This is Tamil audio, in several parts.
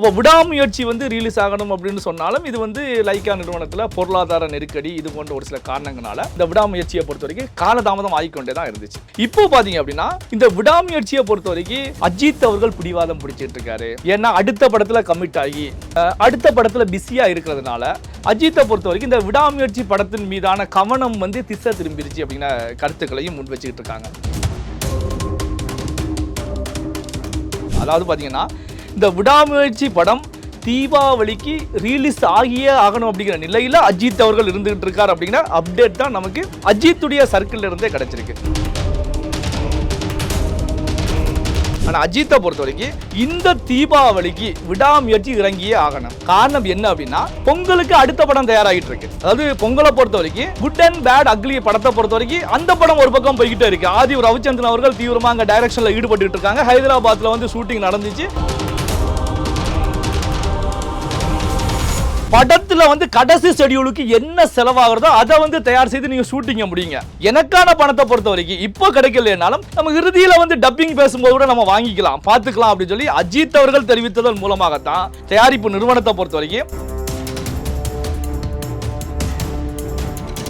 அப்போ விடாமுயற்சி வந்து ரிலீஸ் ஆகணும் அப்படின்னு சொன்னாலும் இது வந்து லைக்கா நிறுவனத்தில் பொருளாதார நெருக்கடி இது போன்ற ஒரு சில காரணங்களால இந்த விடாமுயற்சியை பொறுத்த வரைக்கும் காலதாமதம் ஆகிக்கொண்டே தான் இருந்துச்சு. இப்போ பாத்தீங்க அப்படின்னா இந்த விடாமுயற்சியை பொறுத்த வரைக்கும் அஜித் அவர்கள் பிடிவாதம் பிடிச்சிட்டு இருக்காரு. ஏன்னா அடுத்த படத்துல கமிட் ஆகி அடுத்த படத்துல பிஸியா இருக்கிறதுனால அஜித்தை பொறுத்த வரைக்கும் இந்த விடாமுயற்சி படத்தின் மீதான கவனம் வந்து திசை திரும்பிருச்சு அப்படிங்கிற கருத்துக்களையும் முன் வச்சுக்கிட்டு இருக்காங்க. அதாவது பார்த்தீங்கன்னா இந்த விடாமுயற்சி படம் தீபாவளிக்கு ரிலீஸ் ஆகியே ஆகணும் அப்படிங்கிற நிலையில் அஜித் அவர்கள் இருந்துகிட்டு இருக்கார் அப்படிங்கிற அப்டேட் தான் நமக்கு அஜித்துடைய சர்க்கிள் இருந்தே கிடைச்சிருக்கு. ஆனால் அஜித்தை பொறுத்த வரைக்கும் இந்த தீபாவளிக்கு விடாமுயற்சி இறங்கியே ஆகணும். காரணம் என்ன அப்படின்னா பொங்கலுக்கு அடுத்த படம் தயாராகிட்டு இருக்கு. அதாவது பொங்கலை பொறுத்த வரைக்கும் குட் அண்ட் பேட் அக்லி படத்தை பொறுத்த வரைக்கும் அந்த படம் ஒரு பக்கம் போய்கிட்டே இருக்கு. ஆதி ரவிச்சந்திரன் அவர்கள் தீவிரமாக அங்கே டைரக்ஷனில் ஈடுபட்டு இருக்காங்க. ஹைதராபாத்தில் வந்து ஷூட்டிங் நடந்துச்சு. படத்துல வந்து கடைசி ஷெடியூலுக்கு என்ன செலவாகிறதோ அதை வந்து தயார் செய்து நீங்க ஷூட்டிங்க முடியுங்க எனக்கான பணத்தை பொறுத்த வரைக்கும் இப்போ கிடைக்கலனாலும் நம்ம இறுதியில வந்து டப்பிங் பேசும்போது கூட நம்ம வாங்கிக்கலாம் பார்த்துக்கலாம் அப்படின்னு சொல்லி அஜித் அவர்கள் தெரிவித்ததன் மூலமாகத்தான் தயாரிப்பு நிறுவனத்தை பொறுத்த வரைக்கும்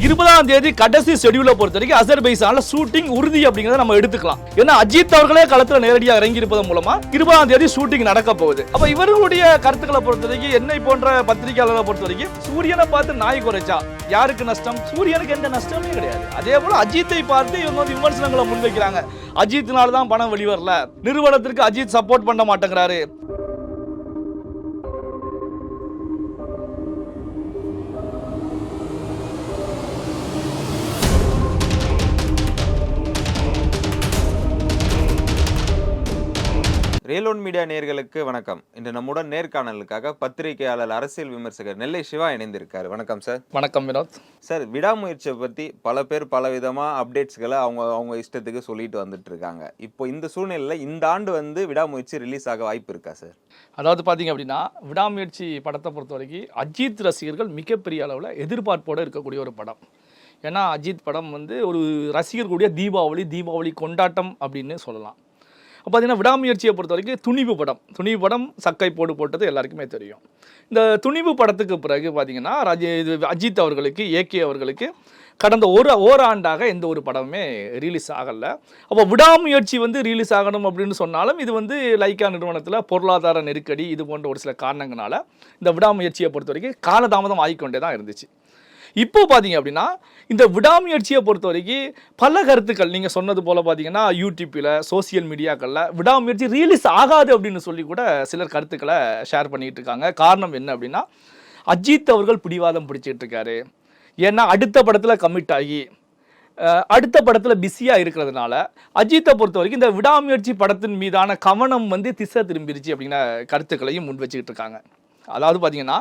இருபதாம் தேதி கடைசி ஷெடியூல பொறுத்த வரைக்கும் அசர்பைசான்ல ஷூட்டிங் உறுதி அப்படிங்கறத நம்ம எடுத்துக்கலாம். ஏன்னா அஜித் அவர்களே களத்துல நேரடியாக இறங்கி இருப்பதன் மூலமா இருபதாம் தேதி ஷூட்டிங் நடக்க போகுது. அப்ப இவர்களுடைய கருத்துக்களை பொறுத்த வரைக்கும் என்னை போன்ற பத்திரிகையாளர்களை பொறுத்த வரைக்கும் சூரியனை பார்த்து நாய் குறைச்சா யாருக்கு நஷ்டம்? சூரியனுக்கு எந்த நஷ்டமே கிடையாது. அதே போல அஜித்தை பார்த்து இவங்க வந்து விமர்சனங்களை முன்வைக்கிறாங்க. அஜித்னால தான் பணம் வெளிவரல. நிறுவனத்திற்கு அஜித் சப்போர்ட் பண்ண மாட்டேங்கிறாரு. ரேலோன் மீடியா நேயர்களுக்கு வணக்கம். இன்று நம்முடன் நேர்காணலுக்காக பத்திரிகையாளர் அரசியல் விமர்சகர் நெல்லை சிவா இணைந்திருக்காரு. வணக்கம் சார். வணக்கம் வினோத். சார் விடாமுயற்சியை பற்றி பல பேர் பல விதமாக அப்டேட்ஸ்களை அவங்க அவங்க இஷ்டத்துக்கு சொல்லிட்டு வந்துட்டு இருக்காங்க இப்போ இந்த சூழ்நிலையில் இந்த ஆண்டு வந்து விடாமுயற்சி ரிலீஸ் ஆக வாய்ப்பு இருக்கா சார்? அதாவது பார்த்தீங்க அப்படின்னா விடாமுயற்சி படத்தை பொறுத்த வரைக்கும் அஜித் ரசிகர்கள் மிகப்பெரிய அளவில் எதிர்பார்ப்போடு இருக்கக்கூடிய ஒரு படம். ஏன்னா அஜித் படம் வந்து ஒரு ரசிகர்களுடைய தீபாவளி தீபாவளி கொண்டாட்டம் அப்படின்னு சொல்லலாம். அப்போ பார்த்தீங்கன்னா விடாமுயற்சியை பொறுத்த வரைக்கும் துணிவு படம். துணிவு படம் சக்கை போடு போட்டது எல்லாருக்குமே தெரியும். இந்த துணிவு படத்துக்கு பிறகு பார்த்தீங்கன்னா ரஜி இது அஜித் அவர்களுக்கு ஏகே அவர்களுக்கு கடந்த ஒரு ஓராண்டாக எந்த ஒரு படமுமே ரிலீஸ் ஆகலை. அப்போ விடாமுயற்சி வந்து ரிலீஸ் ஆகணும் அப்படின்னு சொன்னாலும் இது வந்து லைக்கா நிறுவனத்தில் பொருளாதார நெருக்கடி இது போன்ற ஒரு சில காரணங்களால் இந்த விடாமுயற்சியை பொறுத்த வரைக்கும் காலதாமதம் ஆகிக்கொண்டே தான் இருந்துச்சு. இப்போ பார்த்தீங்க அப்படின்னா இந்த விடாமுயற்சியை பொறுத்த வரைக்கும் பல கருத்துக்கள் நீங்கள் சொன்னது போல் பார்த்தீங்கன்னா யூடியூப்பில் சோசியல் மீடியாக்களில் விடாமுயற்சி ரிலீஸ் ஆகாது அப்படின்னு சொல்லி கூட சிலர் கருத்துக்களை ஷேர் பண்ணிகிட்டு இருக்காங்க. காரணம் என்ன அப்படின்னா அஜித் அவர்கள் பிடிவாதம் பிடிச்சிட்டு இருக்காரு. ஏன்னா அடுத்த படத்தில் கமிட் ஆகி அடுத்த படத்தில் பிஸியாக இருக்கிறதுனால அஜித்தை பொறுத்த வரைக்கும் இந்த விடாமுயற்சி படத்தின் மீதான கவனம் வந்து திசை திரும்பிருச்சு அப்படிங்கிற கருத்துக்களையும் முன் வச்சுக்கிட்டு இருக்காங்க. அதாவது பார்த்தீங்கன்னா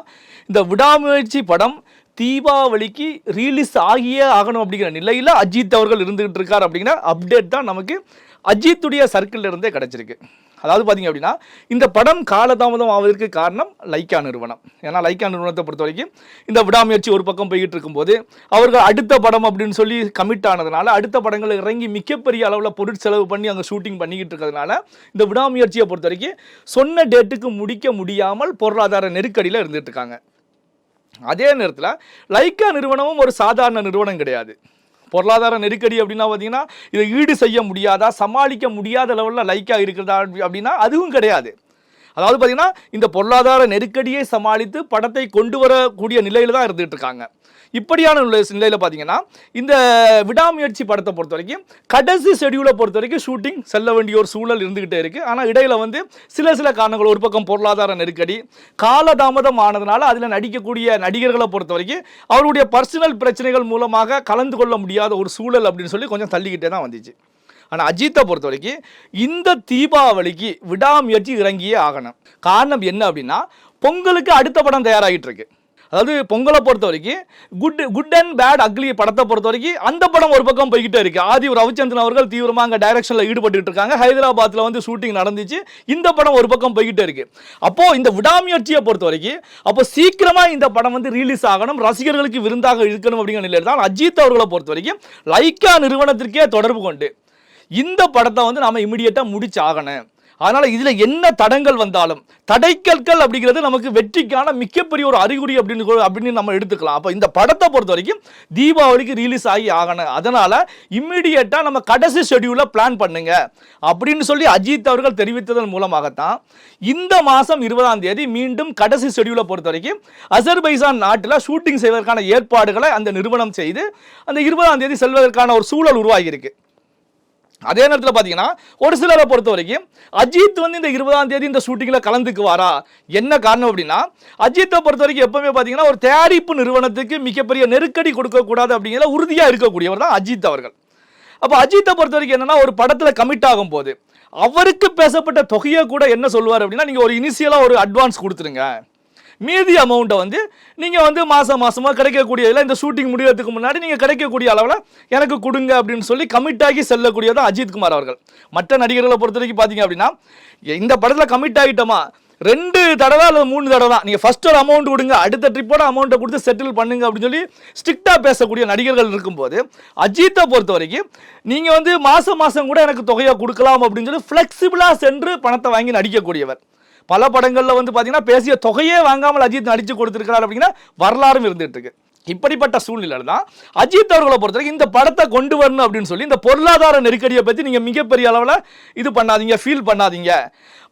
இந்த விடாமுயற்சி படம் தீபாவளிக்கு ரிலீஸ் ஆகியே ஆகணும் அப்படிங்கிற நிலையில் அஜித் அவர்கள் இருந்துகிட்டு இருக்கார் அப்படிங்கிற அப்டேட் தான் நமக்கு அஜித்துடைய சர்க்கிள் இருந்தே கிடச்சிருக்கு. அதாவது பார்த்தீங்க அப்படின்னா இந்த படம் காலதாமதம் ஆவதற்கு காரணம் லைக்கா நிறுவனம். ஏன்னா லைக்கா நிறுவனத்தை பொறுத்த வரைக்கும் இந்த விடாமுயற்சி ஒரு பக்கம் போய்கிட்டு இருக்கும்போது அவர்கள் அடுத்த படம் அப்படின்னு சொல்லி கமிட் ஆனதுனால அடுத்த படங்கள் இறங்கி மிகப்பெரிய அளவில் பொருட்செலவு பண்ணி அங்கே ஷூட்டிங் பண்ணிக்கிட்டு இருக்கிறதுனால இந்த விடாமுயற்சியை பொறுத்த வரைக்கும் சொன்ன டேட்டுக்கு முடிக்க முடியாமல் பொருளாதார நெருக்கடியில் இருந்துகிட்டு இருக்காங்க. அதே நேரத்தில் லைக்கா நிறுவனமும் ஒரு சாதாரண நிறுவனம் கிடையாது. பொருளாதார நெருக்கடி அப்படின்னா பார்த்தீங்கன்னா இதை ஈடு செய்ய முடியாதா சமாளிக்க முடியாத லெவலில் லைக்காக இருக்கிறதா அப்படின்னா அதுவும் கிடையாது. அதாவது பார்த்தீங்கன்னா இந்த பொருளாதார நெருக்கடியை சமாளித்து படத்தை கொண்டு வரக்கூடிய நிலையில் தான் இருந்துகிட்டு இருக்காங்க. இப்படியான நிலையில் பார்த்தீங்கன்னா இந்த விடாமுயற்சி படத்தை பொறுத்த வரைக்கும் கடைசி ஷெடியூலை பொறுத்த வரைக்கும் ஷூட்டிங் செல்ல வேண்டிய ஒரு சூழல் இருந்துகிட்டே இருக்குது ஆனால் இடையில் வந்து சில சில காரணங்கள். ஒரு பக்கம் பொருளாதார நெருக்கடி காலதாமதம் ஆனதுனால அதில் நடிக்கக்கூடிய நடிகர்களை பொறுத்த வரைக்கும் அவருடைய பர்சனல் பிரச்சனைகள் மூலமாக கலந்து கொள்ள முடியாத ஒரு சூழல் அப்படின்னு சொல்லி கொஞ்சம் தள்ளிக்கிட்டே தான் வந்துச்சு. ஆனால் அஜித்தை பொறுத்த வரைக்கும் இந்த தீபாவளிக்கு விடாமுயற்சி இறங்கியே ஆகணும். காரணம் என்ன அப்படின்னா பொங்கலுக்கு அடுத்த படம் தயாராகிட்டு இருக்கு அதாவது பொங்கலை பொறுத்த வரைக்கும் good good and bad ugly படத்தை பொறுத்த வரைக்கும் அந்த படம் ஒரு பக்கம் போய்கிட்டே இருக்கு. ஆதி ரவிச்சந்திரன் அவர்கள் தீவிரமாக அங்கே டைரக்ஷனில் ஈடுபட்டு இருக்காங்க. ஹைதராபாத்தில் வந்து ஷூட்டிங் நடந்துச்சு. இந்த படம் ஒரு பக்கம் போய்கிட்டே இருக்கு. அப்போது இந்த விடாமுயற்சியை பொறுத்த வரைக்கும் அப்போ சீக்கிரமாக இந்த படம் வந்து ரிலீஸ் ஆகணும். ரசிகர்களுக்கு விருந்தாக இருக்கணும் அப்படிங்கிற நிலையில் தான் அஜித் அவர்களை பொறுத்த வரைக்கும் லைக்கா நிறுவனத்திற்கே தொடர்பு கொண்டு இந்த படத்தை வந்து நாம இமிடியேட்டாக முடிச்சாகணும். அதனால் இதில் என்ன தடங்கள் வந்தாலும் தடைக்கற்கள் அப்படிங்கிறது நமக்கு வெற்றிக்கான மிகப்பெரிய ஒரு அறிகுறி அப்படின்னு அப்படின்னு நம்ம எடுத்துக்கலாம். அப்போ இந்த படத்தை பொறுத்த வரைக்கும் தீபாவளிக்கு ரிலீஸ் ஆகி ஆகணும். அதனால் இம்மிடியட்டாக நம்ம கடைசி ஷெட்யூல பிளான் பண்ணுங்க. அப்படின்னு சொல்லி அஜித் அவர்கள் தெரிவித்ததன் மூலமாகத்தான் இந்த மாதம் இருபதாம் தேதி மீண்டும் கடைசி ஷெட்யூலை பொறுத்த வரைக்கும் அசர்பைசான் நாட்டில் ஷூட்டிங் செய்வதற்கான ஏற்பாடுகளை அந்த நிறுவனம் செய்து அந்த இருபதாம் தேதி செல்வதற்கான ஒரு சூழல் உருவாகியிருக்கு. அதே நேரத்தில் பார்த்தீங்கன்னா ஒரு சிலரை பொறுத்த வரைக்கும் அஜித் வந்து இந்த இருபதாம் தேதி இந்த ஷூட்டிங்கில் கலந்துக்குவாரா? என்ன காரணம் அப்படின்னா அஜித்தை பொறுத்த வரைக்கும் எப்பவுமே பார்த்தீங்கன்னா ஒரு தயாரிப்பு நிறுவனத்துக்கு மிகப்பெரிய நெருக்கடி கொடுக்கக்கூடாது அப்படிங்கிற உறுதியாக இருக்கக்கூடியவர் தான் அஜித் அவர்கள். அப்போ அஜித்தை பொறுத்த வரைக்கும் என்னன்னா ஒரு படத்தில் கமிட் ஆகும் போது அவருக்கு பேசப்பட்ட தொகையை கூட என்ன சொல்லுவார் அப்படின்னா நீங்கள் ஒரு இனிஷியலாக ஒரு அட்வான்ஸ் கொடுத்துருங்க மீதி அமௌண்ட்டை வந்து நீங்கள் வந்து மாதம் மாதமாக கிடைக்கக்கூடியதில் இந்த ஷூட்டிங் முடிகிறதுக்கு முன்னாடி நீங்கள் கிடைக்கக்கூடிய அளவில் எனக்கு கொடுங்க அப்படின்னு சொல்லி கமிட் ஆகி செல்லக்கூடியதான் அஜித் குமார் அவர்கள். மற்ற நடிகர்களை பொறுத்த வரைக்கும் பார்த்தீங்க அப்படின்னா இந்த படத்தில் கமிட் ஆகிட்டோமா? ரெண்டு தடவை அல்லது மூணு தடவை தான். நீங்கள் ஃபஸ்ட் ஒரு அமௌண்ட் கொடுங்க அடுத்த ட்ரிப்போட அமௌண்ட்டை கொடுத்து செட்டில் பண்ணுங்க அப்படின்னு சொல்லி ஸ்ட்ரிக்டாக பேசக்கூடிய நடிகர்கள் இருக்கும்போது அஜித்தை பொறுத்த வரைக்கும் நீங்கள் வந்து மாதம் மாதம் கூட எனக்கு தொகையை கொடுக்கலாம் அப்படின்னு சொல்லி ஃப்ளெக்சிபிளாக சென்று பணத்தை வாங்கி நடிக்கக்கூடியவர். பல படங்களில் வந்து பார்த்தீங்கன்னா பேசிய தொகையே வாங்காமல் அஜித் நடித்து கொடுத்துருக்கிறார் அப்படிங்கிற வரலாறும் இருந்துட்டு இருக்கு. இப்படிப்பட்ட சூழ்நிலை தான் அஜித் அவர்களை பொறுத்தவரைக்கும் இந்த படத்தை கொண்டு வரணும் அப்படின்னு சொல்லி இந்த பொருளாதார நெருக்கடியை பற்றி நீங்கள் மிகப்பெரிய அளவில் இது பண்ணாதீங்க ஃபீல் பண்ணாதீங்க.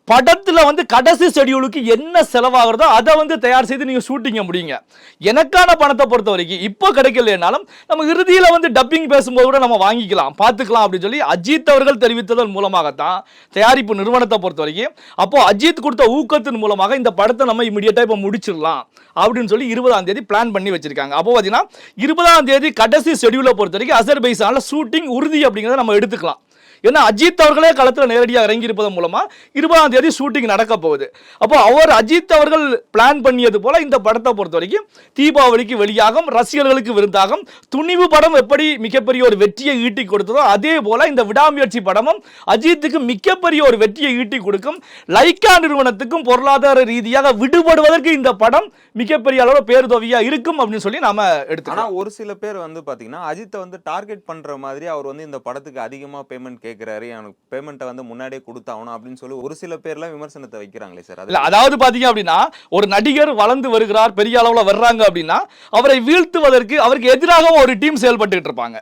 படத்தில் வந்து கடைசி ஷெடியூலுக்கு என்ன செலவாகிறதோ அதை வந்து தயார் செய்து நீங்கள் ஷூட்டிங்க முடியுங்க. எனக்கான பணத்தை பொறுத்த வரைக்கும் இப்போ கிடைக்கலனாலும் நம்ம இறுதியில் வந்து டப்பிங் பேசும்போது கூட நம்ம வாங்கிக்கலாம் பார்த்துக்கலாம் அப்படின்னு சொல்லி அஜித் அவர்கள் தெரிவித்ததன் மூலமாகத்தான் தயாரிப்பு நிறுவனத்தை பொறுத்த வரைக்கும். அப்போது அஜித் கொடுத்த ஊக்கத்தின் மூலமாக இந்த படத்தை நம்ம இமீடியட்டாக இப்போ முடிச்சிடலாம் அப்படின்னு சொல்லி இருபதாம் தேதி பிளான் பண்ணி வச்சிருக்காங்க. அப்போ பார்த்தீங்கன்னா இருபதாம் தேதி கடைசி ஷெடியூலை பொறுத்த வரைக்கும் அசர்பைசானில் ஷூட்டிங் உறுதி அப்படிங்கிறத நம்ம எடுத்துக்கலாம். ஏன்னா அஜித் அவர்களே களத்தில் நேரடியாக இறங்கி இருப்பதன் மூலமா இருபதாம் தேதி ஷூட்டிங் நடக்க போகுது. அப்போ அவர் அஜித் அவர்கள் பிளான் பண்ணியது போல இந்த படத்தை பொறுத்த வரைக்கும் தீபாவளிக்கு வெளியாகும் ரசிகர்களுக்கு விருந்தாகும். துணிவு படம் எப்படி மிகப்பெரிய ஒரு வெற்றியை ஈட்டி கொடுத்ததோ அதே போல இந்த விடாமுயற்சி படமும் அஜித்துக்கு மிகப்பெரிய ஒரு வெற்றியை ஈட்டி கொடுக்கும். லைக்கா நிறுவனத்துக்கும் பொருளாதார ரீதியாக விடுபடுவதற்கு இந்த படம் மிகப்பெரிய அளவில் பேருதவியா இருக்கும் அப்படின்னு சொல்லி நாம ஆனா எடுத்துக்கலாம் ஒரு சில பேர் வந்து பாத்தீங்கன்னா அஜித்தை வந்து டார்கெட் பண்ற மாதிரி அவர் வந்து இந்த படத்துக்கு அதிகமா பேமெண்ட் கேட்குறாரு எனக்கு பேமெண்ட்டை வந்து முன்னாடியே கொடுத்தாகணும் அப்படின்னு சொல்லி ஒரு சில பேர்லாம் விமர்சனத்தை வைக்கிறாங்களே சார். இல்ல அதாவது பாத்தீங்க அப்படின்னா ஒரு நடிகர் வளர்ந்து வருகிறார் பெரிய அளவுல வர்றாங்க அப்படின்னா அவரை வீழ்த்துவதற்கு அவருக்கு எதிராக ஒரு டீம் செயல்பட்டுக்கிட்டு இருப்பாங்க.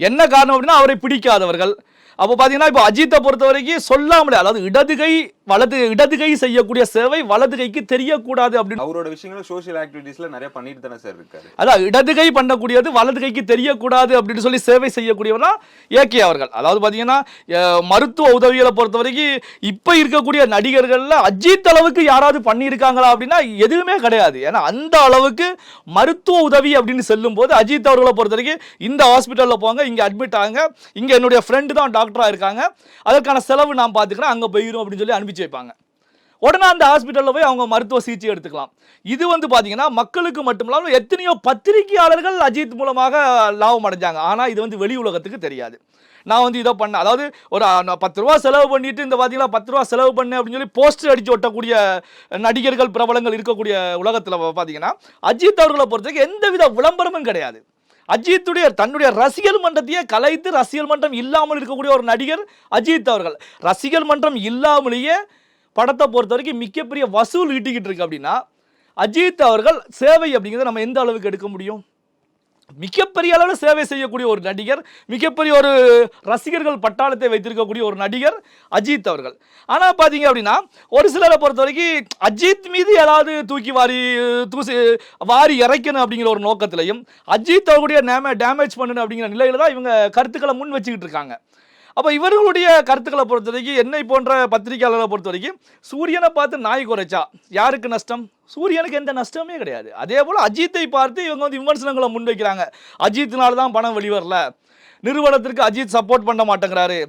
என்ன காரணம் அப்படின்னா அவரை பிடிக்காதவர்கள். அப்போ பார்த்தீங்கன்னா இப்போ அஜித்தை பொறுத்த வரைக்கும் சொல்லாமலே அதாவது இடதுகை வலது இடதுகை செய்யக்கூடிய சேவை வலது கைக்கு தெரியக்கூடாது அப்படின்னு. அவரோட விஷயங்களும் சோஷியல் ஆக்டிவிட்டீஸ்ல நிறைய பண்ணிட்டு தானே சார் இருக்காரு. அதான் இடதுகை பண்ணக்கூடியது வலது கைக்கு தெரியக்கூடாது அப்படின்னு சொல்லி சேவை செய்யக்கூடியவர் தான் ஏகே அவர்கள். அதாவது பார்த்தீங்கன்னா மருத்துவ உதவிகளை பொறுத்த வரைக்கும் இப்போ இருக்கக்கூடிய நடிகர்களில் அஜித் அளவுக்கு யாராவது பண்ணியிருக்காங்களா அப்படின்னா எதுவுமே கிடையாது. ஏன்னா அந்த அளவுக்கு மருத்துவ உதவி அப்படின்னு செல்லும்போது அஜித் அவர்களை பொறுத்த வரைக்கும் இந்த ஹாஸ்பிட்டலில் போங்க இங்கே அட்மிட் ஆகுங்க. இங்கே என்னுடைய ஃப்ரெண்டு தான் டாக்டராக இருக்காங்க. அதற்கான செலவு நான் பார்த்துக்கிறேன் அங்கே போயிடும் அப்படின்னு சொல்லி அனுப்பிச்சு வைப்பாங்க உடனே அந்த ஹாஸ்பிட்டலில் போய் அவங்க மருத்துவ சிகிச்சை எடுத்துக்கலாம். இது வந்து பார்த்தீங்கன்னா மக்களுக்கு மட்டுமில்லாமல் எத்தனையோ பத்திரிகையாளர்கள் அஜித் மூலமாக லாபம் அடைஞ்சாங்க. ஆனால் இது வந்து வெளி உலகத்துக்கு தெரியாது. நான் வந்து இதை பண்ணேன் அதாவது ஒரு பத்து ரூபா செலவு பண்ணிட்டு இந்த பார்த்தீங்களா பத்து ரூபா செலவு பண்ணேன் அப்படின்னு சொல்லி போஸ்டர் அடிச்சு ஒட்டக்கூடிய நடிகர்கள் பிரபலங்கள் இருக்கக்கூடிய உலகத்தில் பார்த்தீங்கன்னா அஜித் அவர்களை பொறுத்தவரைக்கும் எந்தவித விளம்பரமும் கிடையாது. அஜித்துடைய தன்னுடைய ரசிகர் மன்றத்தையே கலைத்து ரசிகர் மன்றம் இல்லாமல் இருக்கக்கூடிய ஒரு நடிகர் அஜித் அவர்கள். ரசிகர் மன்றம் இல்லாமலேயே படத்தை பொறுத்த வரைக்கும் மிகப்பெரிய வசூல் ஈட்டிக்கிட்டு இருக்கு அப்படின்னா அஜித் அவர்கள் சேவை அப்படிங்கிறத நம்ம எந்த அளவுக்கு எடுக்க முடியும்? மிகப்பெரிய அளவில் சேவை செய்யக்கூடிய ஒரு நடிகர் மிகப்பெரிய ஒரு ரசிகர்கள் பட்டாளத்தை வைத்திருக்கக்கூடிய ஒரு நடிகர் அஜித் அவர்கள். ஆனால் பார்த்தீங்க அப்படின்னா ஒரு சிலரை பொறுத்த வரைக்கும் அஜித் மீது ஏதாவது தூக்கி வாரி தூசி வாரி இறைக்கணும் அப்படிங்கிற ஒரு நோக்கத்திலையும் அஜித் அவர்களுடைய நேம டேமேஜ் பண்ணணும் அப்படிங்கிற நிலையில தான் இவங்க கருத்துக்களை முன் வச்சுக்கிட்டு இருக்காங்க. அப்போ இவர்களுடைய கருத்துக்களை பொறுத்த வரைக்கும் என்னை போன்ற பத்திரிகையாளர்களை பொறுத்த வரைக்கும் சூரியனை பார்த்து நாய் குறைச்சா யாருக்கு நஷ்டம்? சூரியனுக்கு எந்த நஷ்டமே கிடையாது. அதே போல் அஜித்தை பார்த்து இவங்க வந்து விமர்சனங்களை முன்வைக்கிறாங்க. அஜித்தினால தான் பணம் வெளிவரல. நிறுவனத்திற்கு அஜித் சப்போர்ட் பண்ண மாட்டேங்கிறாரு.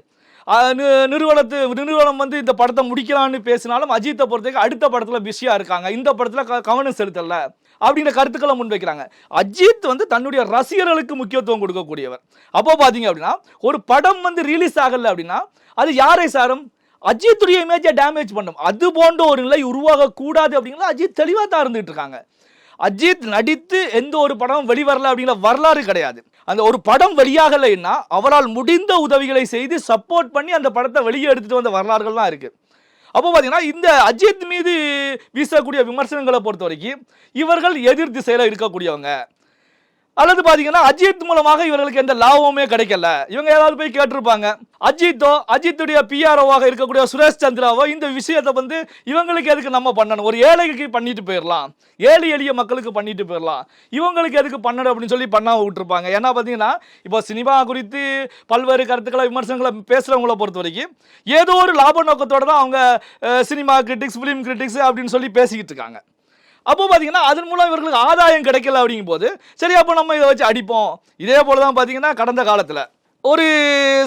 நிறுவனத்து நிறுவனம் வந்து இந்த படத்தை முடிக்கலான்னு பேசினாலும் அஜித்தை பொறுத்தவரைக்கும் அடுத்த படத்தில் பிஸியாக இருக்காங்க. இந்த படத்தில் க- கவனம் செலுத்தலை. அப்படிங்கிற கருத்துக்களை முன்வைக்கிறாங்க. அஜித் வந்து தன்னுடைய ரசிகர்களுக்கு முக்கியத்துவம் கொடுக்கக்கூடியவர். அப்போ பார்த்தீங்க அப்படின்னா ஒரு படம் வந்து ரிலீஸ் ஆகலை அப்படின்னா அது யாரை சாரும்? அஜித்துடைய இமேஜை டேமேஜ் பண்ணும். அது போன்ற ஒரு நிலை உருவாகக்கூடாது அப்படிங்கிறது அஜித் தெளிவாக தான் இருந்துகிட்டு இருக்காங்க அஜித் நடித்து எந்த ஒரு படமும் வெளிவரல அப்படிங்கிற வரலாறு கிடையாது. அந்த ஒரு படம் வெளியாகலைன்னா அவரால் முடிந்த உதவிகளை செய்து சப்போர்ட் பண்ணி அந்த படத்தை வெளியே எடுத்துட்டு வந்த வரலாறுகள்லாம் இருக்குது அப்போ பார்த்தீங்கன்னா இந்த அஜித் மீது வீசக்கூடிய விமர்சனங்களை பொறுத்த வரைக்கும் இவர்கள் எதிர் திசையில் இருக்கக்கூடியவங்க. அல்லது பார்த்தீங்கன்னா அஜித் மூலமாக இவர்களுக்கு எந்த லாபமுமே கிடைக்கல. இவங்க ஏதாவது போய் கேட்டிருப்பாங்க. அஜித்தோ அஜித்துடைய பிஆர்ஓவாக இருக்கக்கூடிய சுரேஷ் சந்திராவோ இந்த விஷயத்தை வந்து இவங்களுக்கு எதுக்கு நம்ம பண்ணணும்? ஒரு ஏழைக்கு பண்ணிட்டு போயிடலாம் ஏழை எளிய மக்களுக்கு பண்ணிட்டு போயிடலாம் இவங்களுக்கு எதுக்கு பண்ணணும் அப்படின்னு சொல்லி பண்ணாமல் விட்டுருப்பாங்க. ஏன்னா பார்த்தீங்கன்னா இப்போ சினிமா குறித்து பல்வேறு கருத்துக்களை விமர்சனங்களை பேசுகிறவங்கள பொறுத்த வரைக்கும் ஏதோ ஒரு லாப நோக்கத்தோடு தான் அவங்க சினிமா கிரிட்டிக்ஸ் ஃபிலிம் கிரிட்டிக்ஸ் அப்படின்னு சொல்லி பேசிக்கிட்டு இருக்காங்க. அப்போ பார்த்தீங்கன்னா அதன் மூலம் இவர்களுக்கு ஆதாயம் கிடைக்கல அப்படிங்கும் போது சரி அப்போ நம்ம இதை வச்சு அடிப்போம். இதே போல தான் பார்த்தீங்கன்னா கடந்த காலத்தில். ஒரு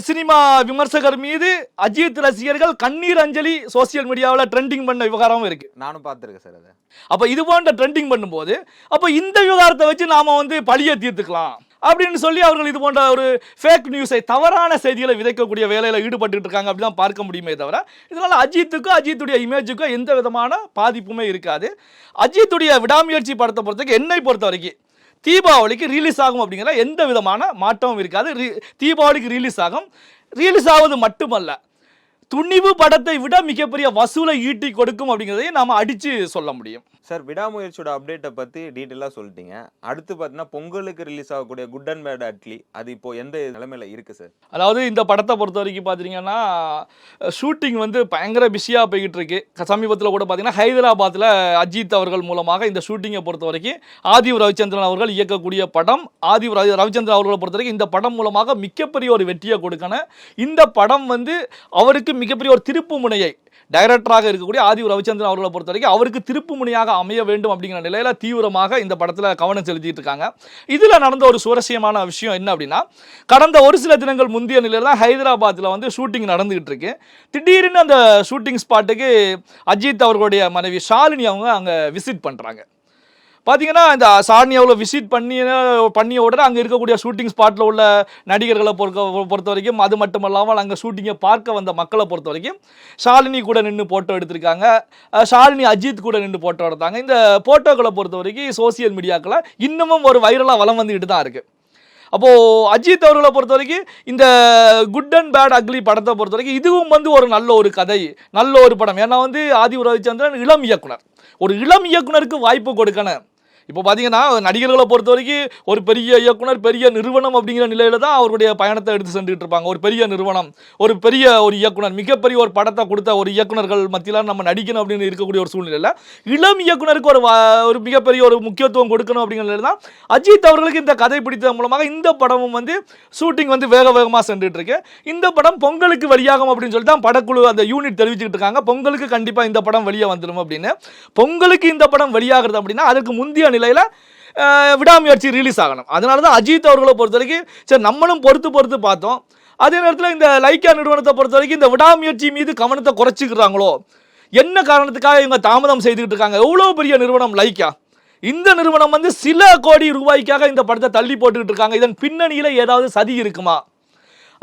சினிமா விமர்சகர் மீது அஜித் ரசிகர்கள் கண்ணீர் அஞ்சலி சோசியல் மீடியாவில் ட்ரெண்டிங் பண்ண விவகாரமும் இருக்கு. நானும் பார்த்துருக்கேன் சார் அதை. அப்போ இது போன்ற ட்ரெண்டிங் பண்ணும்போது அப்போ இந்த விவகாரத்தை வச்சு நாம வந்து பழியை தீர்த்துக்கலாம் அப்படின்னு சொல்லி அவர்கள் இது போன்ற ஒரு ஃபேக் நியூஸை தவறான செய்திகளை விதைக்கக்கூடிய வேலையில் ஈடுபட்டு இருக்காங்க அப்படி தான் பார்க்க முடியுமே தவிர இதனால் அஜித்துக்கும் அஜித்துடைய இமேஜுக்கும் எந்த விதமான பாதிப்புமே இருக்காது. அஜித்துடைய விடாமுயற்சி படத்தை பொறுத்தவரைக்கும் என்னை பொறுத்த வரைக்கும் தீபாவளிக்கு ரிலீஸ் ஆகும் அப்படிங்கிற எந்த விதமான மாற்றமும் இருக்காது. தீபாவளிக்கு ரிலீஸ் ஆகும். ரிலீஸ் ஆவது மட்டுமல்ல துணிவு படத்தை விட மிகப்பெரிய வசூலை ஈட்டி கொடுக்கும் அப்படிங்கிறதையும் நாம் அடித்து சொல்ல முடியும். சார் விடாமுயற்சியோட அப்டேட்டை பற்றி டீட்டெயிலாக சொல்லிட்டீங்க. அடுத்து பார்த்தீங்கன்னா பொங்கலுக்கு ரிலீஸ் ஆகக்கூடிய குட் அண்ட் பேட் அட்லி அது இப்போ எந்த நிலைமையில் இருக்குது சார் அதாவது இந்த படத்தை பொறுத்த வரைக்கும் பார்த்தீங்கன்னா ஷூட்டிங் வந்து பயங்கர பிஸியாக போய்கிட்டு இருக்கு. சமீபத்தில் கூட பார்த்தீங்கன்னா ஹைதராபாத்தில் அஜித் அவர்கள் மூலமாக இந்த ஷூட்டிங்கை பொறுத்த வரைக்கும் ஆதிவ் ரவிச்சந்திரன் அவர்கள் இயக்கக்கூடிய படம் ஆதிவ் ரவி ரவிச்சந்திரன் அவர்களை பொறுத்த வரைக்கும் இந்த படம் மூலமாக மிகப்பெரிய ஒரு வெற்றியை கொடுக்கணும் இந்த படம் வந்து அவருக்கு மிகப்பெரிய ஒரு திருப்பு முனையை டைரக்டராக இருக்கக்கூடிய ஆதி ரவிச்சந்திரன் அவர்களை பொறுத்த வரைக்கும் அவருக்கு திருப்புமுனையாக அமைய வேண்டும் அப்படிங்கிற நிலையில் தீவிரமாக இந்த படத்தில் கவனம் செலுத்திட்டு இருக்காங்க. இதில் நடந்த ஒரு சுவாரஸ்யமான விஷயம் என்ன அப்படின்னா கடந்த ஒரு சில தினங்கள் முந்தைய நிலையில் தான் ஹைதராபாத்தில் வந்து ஷூட்டிங் நடந்துகிட்டு இருக்கு. திடீர்னு அந்த ஷூட்டிங் ஸ்பாட்டுக்கு அஜித் அவர்களுடைய மனைவி ஷாலினி அவங்க அங்கே விசிட் பண்ணுறாங்க பார்த்தீங்கன்னா இந்த சார்னியாவில் விசிட் பண்ணி பண்ணிய உடனே அங்கே இருக்கக்கூடிய ஷூட்டிங் ஸ்பாட்டில் உள்ள நடிகர்களை பொறுக்க பொறுத்த வரைக்கும் அது மட்டும் இல்லாமல் அங்கே ஷூட்டிங்கை பார்க்க வந்த மக்களை பொறுத்த வரைக்கும் ஷாலினி கூட நின்று ஃபோட்டோ எடுத்திருக்காங்க. ஷாலினி அஜித் கூட நின்று ஃபோட்டோ எடுத்தாங்க. இந்த ஃபோட்டோக்களை பொறுத்த வரைக்கும் சோசியல் மீடியாக்களை இன்னமும் ஒரு வைரலாக வளம் வந்துக்கிட்டு தான் இருக்குது அப்போது அஜித் அவர்களை பொறுத்த வரைக்கும் இந்த குட் அண்ட் பேட் அக்லி படத்தை பொறுத்த வரைக்கும் இதுவும் வந்து ஒரு நல்ல ஒரு கதை நல்ல ஒரு படம். ஏன்னா வந்து ஆதி ரவிச்சந்திரன் இளம் இயக்குனர். ஒரு இளம் இயக்குனருக்கு வாய்ப்பு கொடுக்கணும். இப்போ பார்த்தீங்கன்னா நடிகர்களை பொறுத்த வரைக்கும் ஒரு பெரிய இயக்குனர் பெரிய நிறுவனம் அப்படிங்கிற நிலையில தான் அவருடைய பயணத்தை எடுத்து சென்றுட்டு இருப்பாங்க. ஒரு பெரிய நிறுவனம் ஒரு பெரிய ஒரு இயக்குனர் மிகப்பெரிய ஒரு படத்தை கொடுத்த ஒரு இயக்குனர்கள் மத்தியில் நம்ம நடிக்கணும் அப்படின்னு இருக்கக்கூடிய ஒரு சூழ்நிலையில் இளம் இயக்குனருக்கு ஒரு ஒரு மிகப்பெரிய ஒரு முக்கியத்துவம் கொடுக்கணும் அப்படிங்கிறது தான் அஜித் அவர்களுக்கு இந்த கதை பிடித்ததன் மூலமாக இந்த படமும் வந்து ஷூட்டிங் வந்து வேக வேகமாக சென்றுட்டு இருக்கு. இந்த படம் பொங்கலுக்கு வெளியாகும் அப்படின்னு சொல்லி தான் படக்குழு அந்த யூனிட் தெரிவிச்சுக்கிட்டு இருக்காங்க. பொங்கலுக்கு கண்டிப்பாக இந்த படம் வெளியே வந்துடும் அப்படின்னு. பொங்கலுக்கு இந்த படம் வெளியாகிறது அப்படின்னா அதுக்கு முந்தைய நிலையில் விடாமுயற்சி ரிலீஸ் ஆகணும். அதனால தான் அஜித் அவர்களை பொறுத்த வரைக்கும் சரி நம்மளும் பொறுத்து பொறுத்து பார்த்தோம். அதே நேரத்தில் இந்த லைக்கா நிறுவனத்தை பொறுத்த வரைக்கும் இந்த விடாமுயற்சி மீது கவனத்தை குறைச்சிக்கிறாங்களோ? என்ன காரணத்துக்காக இவங்க தாமதம் செய்துக்கிட்டு இருக்காங்க? எவ்வளோ பெரிய நிறுவனம் லைக்கா இந்த நிறுவனம் வந்து சில கோடி ரூபாய்க்காக இந்த படத்தை தள்ளி போட்டுக்கிட்டு இருக்காங்க. இதன் பின்னணியில் ஏதாவது சதி இருக்குமா?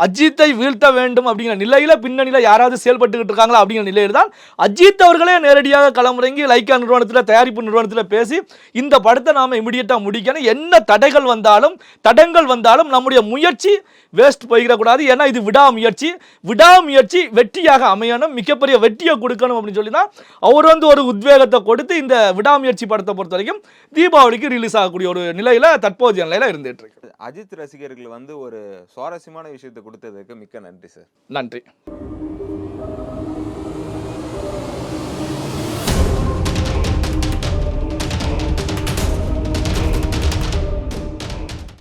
அஜித்தை வீழ்த்த வேண்டும் அப்படிங்கிற நிலையில பின்னணியில யாராவது செயல்பட்டுக்கிட்டு இருக்காங்களா அப்படிங்கிற நிலையில் தான் அஜித் அவர்களே நேரடியாக களமிறங்கி லைக்கா நிறுவனத்தில் தயாரிப்பு நிறுவனத்தில் பேசி இந்த படத்தை நாம இமிடியட்டா முடிக்கணும். என்ன தடைகள் வந்தாலும் தடங்கள் வந்தாலும் நம்முடைய முயற்சி வேஸ்ட் போயிடக்கூடாது. ஏன்னா இது விடாமுயற்சி. விடாமுயற்சி வெற்றியாக அமையணும். மிகப்பெரிய வெற்றியை கொடுக்கணும் அப்படின்னு சொல்லி தான் அவர் வந்து ஒரு உத்வேகத்தை கொடுத்து இந்த விடாமுயற்சி படத்தை பொறுத்த வரைக்கும் தீபாவளிக்கு ரிலீஸ் ஆகக்கூடிய ஒரு நிலையில தற்போதைய நிலையில இருந்துட்டு இருக்கு. அஜித் ரசிகர்கள் வந்து ஒரு சுவாரஸ்யமான விஷயத்தை கொடுத்ததுக்கு மிக்க நன்றி சார். நன்றி.